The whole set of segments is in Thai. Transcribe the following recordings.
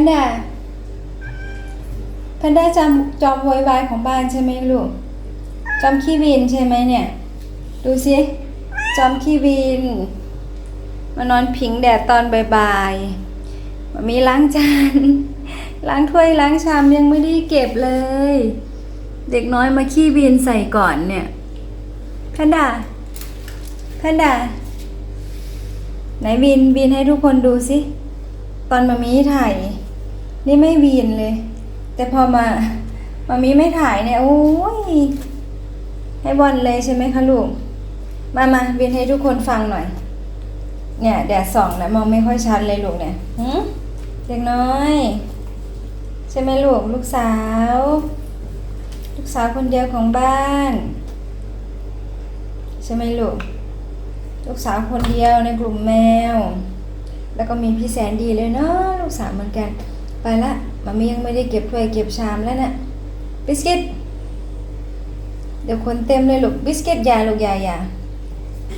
นด้าแพนด้าจำจอมโวยวายของบ้านใช่ไหมลูก จอมขี้วินใช่ไหมเนี่ย ดูสิ จอมขี้วิน มานอนผิงแดดตอนบ่ายๆมามีล้างจาน ล้างถ้วยล้างชามยังไม่ได้เก็บเลย เด็กน้อยมาขี้วินใส่ก่อนเนี่ยแพนด้าแพนด้าไหนวินวินให้ทุกคนดูสิ ตอนมามีถ่าย นี่ไม่วีนเลย แต่พอมามามีไม่ถ่ายเนี่ยโอ้ยให้บอลเลยใช่ไหมคะลูก มามาวีนให้ทุกคนฟังหน่อย เนี่ยแดดส่องนะมองไม่ค่อยชัดเลยลูกเนี่ยหืมเด็กน้อย ใช่ไหมลูกลูกสาว ลูกสาวคนเดียวของบ้าน ใช่ไหมลูก ลูกสาวคนเดียวในกลุ่มแมว แล้วก็มีพี่แสนดีเลยเนาะลูกสาวเหมือนกัน ไปละมามียังไม่ได้เก็บถ้วยเก็บชามแล้วนะ่ะบิสกิตเดี๋ยวคนเต็มเลยลูกบิสกิตยาลูกยายา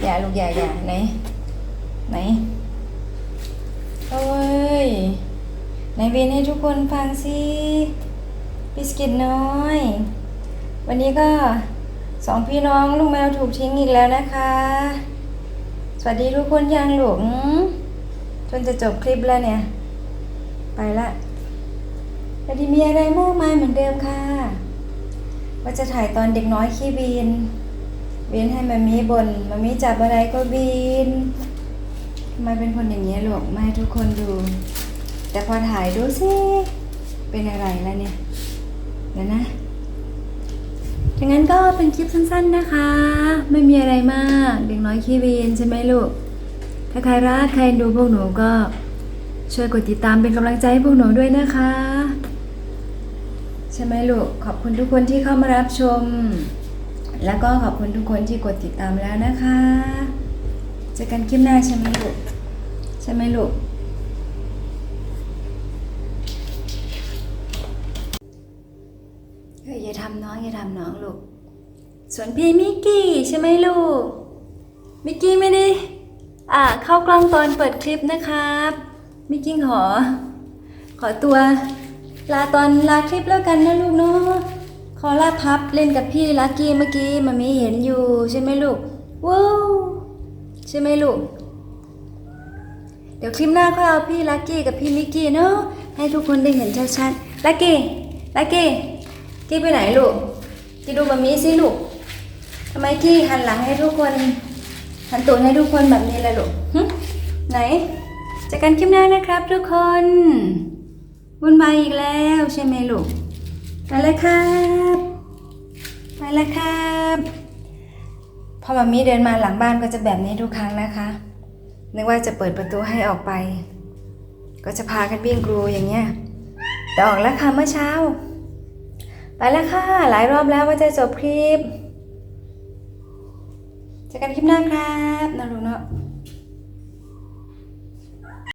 ยาลูกยายาไหนไหนโอ้ยไหนเวนให้ทุกคนฟังสิบิสกิตน้อย วันนี้ก็สองพี่น้องลูกแมวถูกทิ้งอีกแล้วนะคะ สวัสดีทุกคนยังหลงจนจะจบคลิปแล้วเนี่ย ไปละสวัสดีมีอะไรมากมายเหมือนเดิมค่ะ ว่าจะถ่ายตอนเด็กน้อยขี้บีนบีนให้มามีบนมามีจับอะไรก็บีนทำไมเป็นคนอย่างนี้ยลูกไมาให้ทุกคนดู แต่พอถ่ายดูสิเป็นอะไรแล้วเนี่ยเดี๋ยวนะดังนั้นก็เป็นคลิปสั้นๆนะคะ ไม่มีอะไรมาก เด็กน้อยขี้บีนใช่ไหมลูก ถ้าใครรักใครดูพวกหนูก็ ช่วยกดติดตามเป็นกำลังใจให้พวกหนูด้วยนะคะ ใช่ไหมลูก ขอบคุณทุกคนที่เข้ามารับชม แล้วก็ขอบคุณทุกคนที่กดติดตามแล้วนะคะเจอกันคลิปหน้าใช่ไหมลูก ใช่ไหมลูกเฮ้ยอย่าทำน้องอย่าทำน้องลูก ส่วนพี่มิกกี้ใช่ไหมลูก มิกกี้ไม่ได้อ่าเข้ากล้องตอนเปิดคลิปนะครับ ไมิกกี้ขอ ขอตัว ลาตอนลาคลิปแล้วกันนะลูกเนาะขอลาพับเล่นกับพี่ลักกี้เมื่อกี้มันมีเห็นอยู่ใช่ไหมลูกว้าวใช่ไหมลูก เดี๋ยวคลิปหน้าก็เอาพี่ลักกี้กับพี่มิกกี้เนาะให้ทุกคนได้เห็นชัดๆลักกี้ลักกี้กี้ไปไหนลูกกี้ดูมามีสิลูกทำไมกี้หันหลังให้ทุกคนหันตูดให้ทุกคนแบบนี้เลยลูกไหน จอกันคลิปหน้านะครับ ทุกคนวุ่นวายอีกแล้วใช่ไหมลูกไปแล้วครับไปแล้วครับพอมามีเดินมาหลังบ้านก็จะแบบนี้ทุกครั้งนะคะ นึกว่าจะเปิดประตูให้ออกไป ก็จะพากันวิ่งกรูอย่างเงี้ยแต่ออกแล้วค่ะเมื่อเช้า ไปแล้วค่ะ หลายรอบแล้วว่าจะจบคลิปเจอกันคลิปหน้าครับนะลูกเนาะ